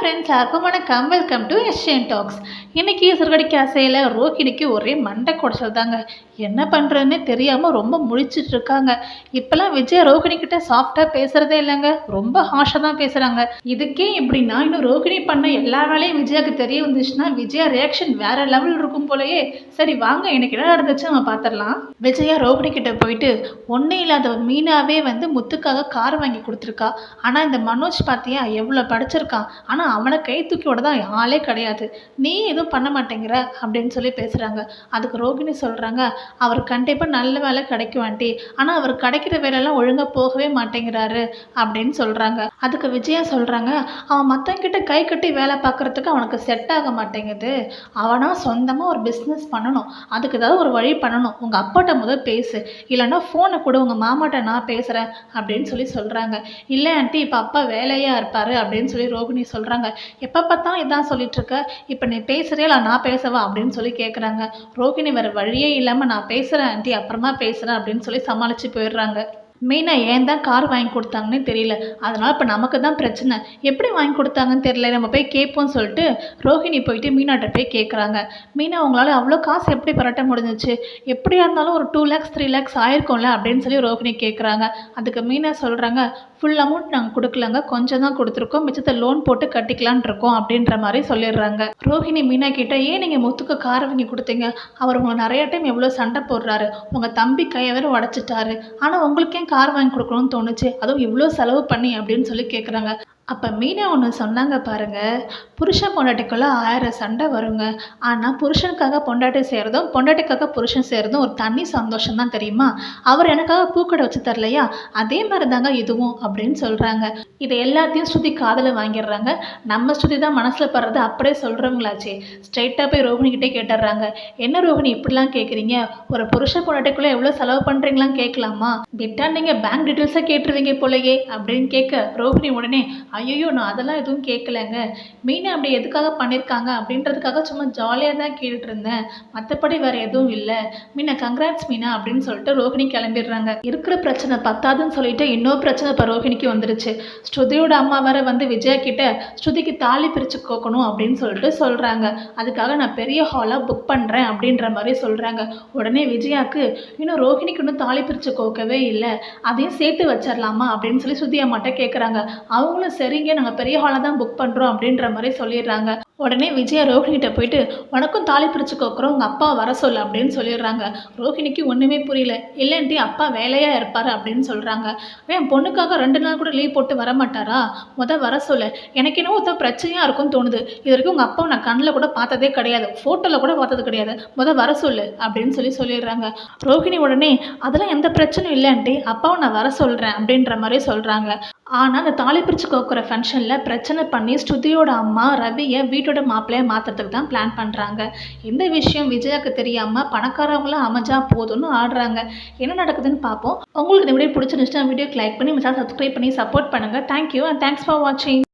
Friends எல்லாருக்கும் வணக்கம். Welcome to Asian tax இன்னைக்கு சிறுகடி கேசையில் ரோகிணிக்கு ஒரே மண்டை குடைச்சல் தாங்க. என்ன பண்ணுறதுன்னு தெரியாமல் ரொம்ப முழிச்சிட்டு இருக்காங்க. இப்போல்லாம் விஜய் ரோகிணி சாஃப்டாக பேசுகிறதே இல்லைங்க. ரொம்ப ஹாஷாக தான் பேசுகிறாங்க இதுக்கே இப்படின்னா இன்னும் ரோகிணி பண்ண எல்லா வேலையும் விஜயாக்கு தெரிய வந்துச்சுன்னா விஜயா ரியாக்ஷன் வேறு லெவல் இருக்கும் போலயே. சரி வாங்க. எனக்கு என்ன நடந்துச்சு நம்ம பார்த்துடலாம் விஜயா ரோகிணி கிட்ட போயிட்டு ஒன்றும் இல்லாத மீனாவே வந்து முத்துக்காக கார் வாங்கி கொடுத்துருக்கா. ஆனால் இந்த மனோஜ் பார்த்தியா எவ்வளோ படிச்சிருக்கான் ஆனால் அவனை கை தூக்கி விட தான் ஆளே கிடையாது. நீ எதுவும் பண்ண மாட்டேங்கிற அப்படின்னு சொல்லி பேசுகிறாங்க அதுக்கு ரோகிணி சொல்கிறாங்க அவர் கண்டிப்பாக நல்ல வேலை கிடைக்கும் ஆண்டி. ஆனால் அவர் கிடைக்கிற வேலையெல்லாம் ஒழுங்காக போகவே மாட்டேங்கிறாரு அப்படின்னு சொல்கிறாங்க அதுக்கு விஜயா சொல்கிறாங்க அவன் மற்றவங்கிட்ட கை கட்டி வேலை பார்க்குறதுக்கு அவனுக்கு செட் ஆக மாட்டேங்குது. அவனாக சொந்தமாக ஒரு பிஸ்னஸ் பண்ணணும். அதுக்கு ஏதாவது ஒரு வழி பண்ணணும். உங்கள் அப்பாட்ட முதல் பேசு. இல்லைன்னா ஃபோனை கூட. உங்கள் மாமாட்ட நான் பேசுகிறேன் அப்படின்னு சொல்லி சொல்கிறாங்க இல்லை ஆண்டி இப்போ அப்பா வேலையாக இருப்பார் அப்படின்னு சொல்லி ரோகிணி சொல்கிறாங்க எப்போ பார்த்தாலும் இதான் சொல்லிட்டு இருக்க இப்போ நீ பேசுகிறே இல்லை நான் பேசவா அப்படின்னு சொல்லி கேட்குறாங்க ரோகிணி வேறு வழியே இல்லாமல் நான் பேசுகிறேன் ஆண்டி அப்புறமா பேசுகிறேன் அப்படின்னு சொல்லி சமாளித்து போயிடுறாங்க. மெயினாக ஏன் தான் கார் வாங்கி கொடுத்தாங்கன்னே தெரியல. அதனால் இப்போ நமக்கு தான் பிரச்சனை. எப்படி வாங்கி கொடுத்தாங்கன்னு தெரியல. நம்ம போய் கேட்போம்னு சொல்லிட்டு ரோஹிணி போயிட்டு மீனாட்ட போய் கேட்குறாங்க மீனா உங்களால் அவ்வளோ காசு எப்படி பரட்ட முடிஞ்சிச்சு? எப்படியா இருந்தாலும் ஒரு டூ லேக்ஸ் த்ரீ லேக்ஸ் ஆயிருக்கும்ல அப்படின்னு சொல்லி ரோஹிணி கேட்குறாங்க அதுக்கு மீனா சொல்கிறாங்க ஃபுல் அமௌண்ட் நாங்கள் கொடுக்கலங்க. கொஞ்சம் தான் கொடுத்துருக்கோம். மிச்சத்தை லோன் போட்டு கட்டிக்கலான் இருக்கோம் அப்படின்ற மாதிரி சொல்லிடுறாங்க. ரோஹிணி மீனா கிட்ட ஏன் நீங்கள் முத்துக்கு கார் வாங்கி கொடுத்தீங்க? அவர் உங்களை நிறைய டைம் எவ்வளோ சண்டை போடுறாரு. உங்கள் தம்பி கையை வேறு உடச்சிட்டாரு. ஆனால் உங்களுக்கு ஏன் கார் வாங்கி கொடுக்கணும்னு தோணுச்சு. அதுவும் இவ்வளோ செலவு பண்ணி அப்படின்னு சொல்லி கேட்குறாங்க அப்போ மீனா ஒன்று சொன்னாங்க பாருங்க புருஷன் பொண்டாட்டிக்குள்ளே ஆயிரம் சண்டை வருங்க. ஆனால் புருஷனுக்காக பொண்டாட்டி செய்கிறதும் பொண்டாட்டிக்காக புருஷன் செய்கிறதும் ஒரு தனி சந்தோஷம் தான் தெரியுமா? அவர் எனக்காக பூக்கடை வச்சு தரலையா? அதே மாதிரி தாங்க இதுவும் அப்படின்னு சொல்கிறாங்க இதை எல்லாத்தையும் ஸ்ருதி காதில் வாங்கிடுறாங்க. நம்ம ஸ்ருதி தான் மனசில் படுறது அப்படியே சொல்கிறவங்களாச்சே ஸ்ட்ரைட்டாக போய் ரோஹினிக்கிட்டே கேட்டுடுறாங்க. என்ன ரோஹிணி இப்படிலாம் கேட்குறீங்க ஒரு புருஷன் பொண்டாட்டிக்குள்ளே எவ்வளோ செலவு பண்ணுறீங்களாம் கேட்கலாமா விட்டா நீங்கள் பேங்க் டீட்டெயில்ஸாக கேட்டுருவீங்க போலயே அப்படின்னு கேட்க ரோஹிணி உடனே ஐயோ நான் அதெல்லாம் எதுவும் கேட்கலங்க மீனா அப்படி எதுக்காக பண்ணியிருக்காங்க அப்படின்றதுக்காக சும்மா ஜாலியாக தான் கேட்டுட்ருந்தேன் மற்றபடி வேறு எதுவும் இல்லை. மீனா கங்க்ராட்ஸ் மீனா அப்படின்னு சொல்லிட்டு ரோஹிணி கிளம்பிடுறாங்க. இருக்கிற பிரச்சனை பத்தாதுன்னு சொல்லிட்டு இன்னொரு பிரச்சனை இப்போ ரோஹிணிக்கு வந்துருச்சு. ஸ்ருதியோட அம்மா வேற வந்து விஜயா கிட்ட ஸ்ருதிக்கு தாலி பிரித்து கோக்கணும் அப்படின்னு சொல்லிட்டு சொல்கிறாங்க அதுக்காக நான் பெரிய ஹாலாக புக் பண்ணுறேன் அப்படின்ற மாதிரி சொல்கிறாங்க உடனே விஜயாக்கு இன்னும் ரோஹிணிக்கு இன்னும் தாலி பிரித்து கோக்கவே இல்லை. அதையும் சேர்த்து வச்சிடலாமா அப்படின்னு சொல்லி ஸ்ருதி அம்மாட்ட கேட்குறாங்க அவங்களும் சரிங்க நாங்கள் பெரிய ஹாலாக தான் புக் பண்ணுறோம் அப்படின்ற மாதிரி சொல்லிடுறாங்க. உடனே விஜயா ரோஹிணிகிட்ட போயிட்டு உனக்கும் தாலி பிரித்து கோக்குறோம் உங்கள் அப்பா வர சொல்லு அப்படின்னு சொல்லிடுறாங்க. ரோஹிணிக்கு ஒன்றுமே புரியல. இல்லைன்ட்டி அப்பா வேலையாக இருப்பார் அப்படின்னு சொல்கிறாங்க ஏன் பொண்ணுக்காக ரெண்டு நாள் கூட லீவ் போட்டு வர மாட்டாரா? முத வர சொல்லு. எனக்கு என்னவோ ஒருத்தர் பிரச்சனையாக இருக்கும்னு தோணுது. இது வரைக்கும் உங்கள் அப்பாவை நான் கண்ணில் கூட பார்த்ததே கிடையாது. ஃபோட்டோவில் கூட பார்த்தது கிடையாது. முத வர சொல்லு அப்படின்னு சொல்லி சொல்லிடுறாங்க. ரோஹிணி உடனே அதெல்லாம் எந்த பிரச்சனையும் இல்லைன்ட்டு அப்பாவை நான் வர சொல்கிறேன் அப்படின்ற மாதிரி சொல்கிறாங்க ஆனால் அந்த தாலி பிரித்து கோக்குற ஃபங்க்ஷனில் பிரச்சனை பண்ணி ஸ்ருதியோட அம்மா ரவியை வீட்டோட மாப்பிள்ளையை மாற்றுறதுக்கு தான் பிளான் பண்ணுறாங்க இந்த விஷயம் விஜயாக்கு தெரியாமல் பணக்காரவங்களாம் அமைஞ்சா போதும்னு ஆடுறாங்க. என்ன நடக்குதுன்னு பார்ப்போம். உங்களுக்கு இந்த வீடியோ பிடிச்சிருந்துச்சுன்னா வீடியோக்கு லைக் பண்ணி மசாலா சப்ஸ்கிரைப் பண்ணி சப்போர்ட் பண்ணுங்கள் thank you and thanks for வாட்சிங்